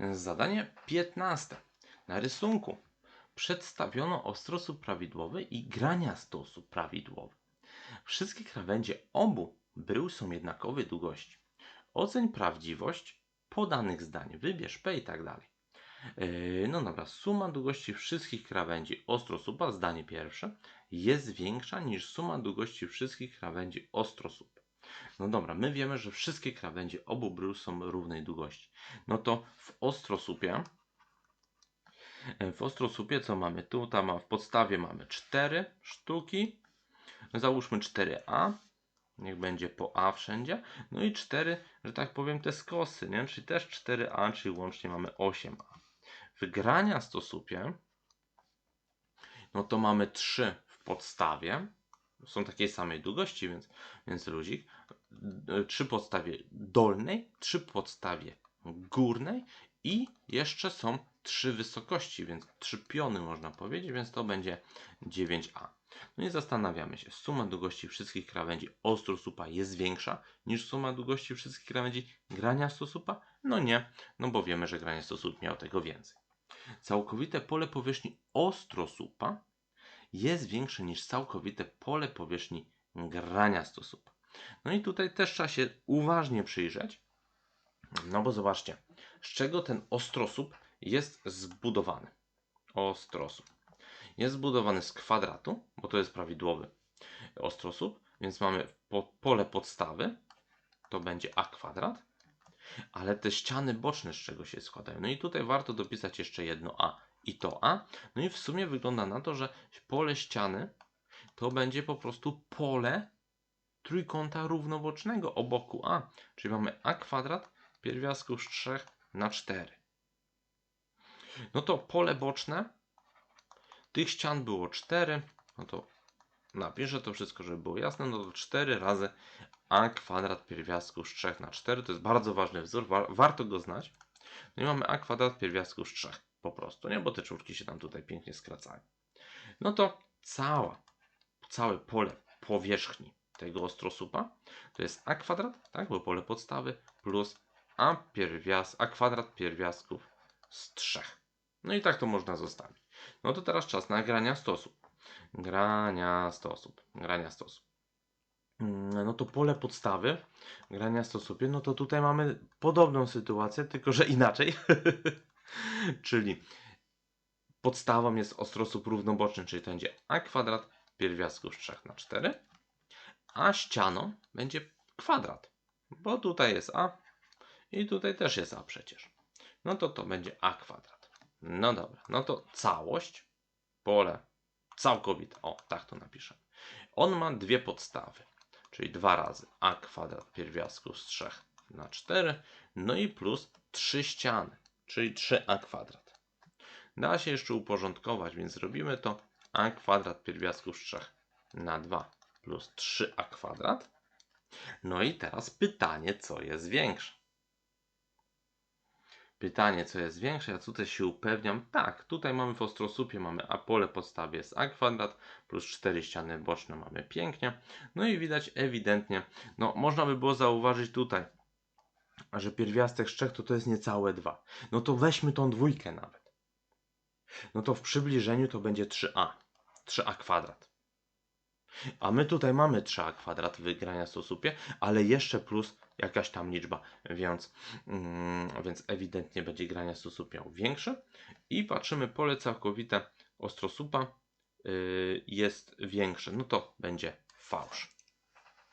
Zadanie 15. Na rysunku przedstawiono ostrosłup prawidłowy i graniastosłup prawidłowy. Wszystkie krawędzie obu brył są jednakowej długości. Oceń prawdziwość podanych zdań. Wybierz P i tak dalej. Yy, No dobra, suma długości wszystkich krawędzi ostrosłupa, zdanie pierwsze, jest większa niż suma długości wszystkich krawędzi ostrosłupa. No dobra, my wiemy, że wszystkie krawędzie obu brył są równej długości. No to w ostrosłupie, e, w ostrosłupie co mamy tu? Tam w podstawie mamy 4 sztuki. Załóżmy 4A. Niech będzie po A wszędzie. No i 4, że tak powiem, te skosy, nie? Czyli też 4A, czyli łącznie mamy 8A. W grania stosupie, no to mamy 3 w podstawie. Są takiej samej długości, więc, więc luzik. 3 w podstawie dolnej, 3 w podstawie górnej i jeszcze są 3 wysokości, więc 3 piony można powiedzieć, więc to będzie 9A. No i zastanawiamy się, suma długości wszystkich krawędzi ostrosupa jest większa niż suma długości wszystkich krawędzi grania stosupa? No nie, no bo wiemy, że grania stosup miał tego więcej. Całkowite pole powierzchni ostrosupa jest większe niż całkowite pole powierzchni grania stosupa. No i tutaj też trzeba się uważnie przyjrzeć, no bo zobaczcie, z czego ten ostrosłup jest zbudowany. Ostrosłup. Jest zbudowany z kwadratu, bo to jest prawidłowy ostrosłup, więc mamy po, pole podstawy, to będzie a kwadrat, ale te ściany boczne z czego się składają. No i tutaj warto dopisać jeszcze jedno a i to a. No i w sumie wygląda na to, że pole ściany to będzie po prostu pole trójkąta równobocznego o boku a. Czyli mamy a kwadrat pierwiastków z 3 na 4. No to pole boczne tych ścian było 4. No to napiszę to wszystko, żeby było jasne. No to 4 razy a kwadrat pierwiastków z 3 na 4. To jest bardzo ważny wzór, wa warto go znać. No i mamy a kwadrat pierwiastków z 3 po prostu, nie? Bo te czwórki się tam tutaj pięknie skracają. No to cała, całe pole powierzchni tego ostrosupa to jest a kwadrat, tak? Bo pole podstawy plus a, pierwiast, a kwadrat pierwiastków z 3. No i tak to można zostawić. No to teraz czas na grania stosów. Grania stosów. Grania stosów. Mm, No to pole podstawy grania stosupie, no to tutaj mamy podobną sytuację, tylko że inaczej. czyli podstawą jest ostrosłup równoboczny, czyli to będzie a kwadrat pierwiastków z 3 na 4, a ścianą będzie kwadrat, bo tutaj jest a i tutaj też jest a przecież. No to to będzie a kwadrat. No dobra, no to całość, pole całkowite, o tak to napiszę. On ma dwie podstawy, czyli dwa razy a kwadrat pierwiastków z 3 na 4, no i plus trzy ściany, czyli 3a kwadrat. Da się jeszcze uporządkować, więc robimy to a kwadrat pierwiastków z 3 na 2 plus 3a kwadrat. No i teraz pytanie, co jest większe? Pytanie, co jest większe? Ja tutaj się upewniam. Tak, tutaj mamy w ostrosupie, mamy a pole podstawie jest a kwadrat, plus 4 ściany boczne mamy pięknie. No i widać ewidentnie, no można by było zauważyć tutaj, że pierwiastek z 3 to to jest niecałe 2. No to weźmy tą dwójkę nawet. No to w przybliżeniu to będzie 3a. 3a kwadrat. A my tutaj mamy 3a kwadrat wygrania stosupie, ale jeszcze plus jakaś tam liczba, więc, mm, więc ewidentnie będzie grania stosup miał większe. I patrzymy, pole całkowite ostrosupa yy, jest większe. No to będzie fałsz.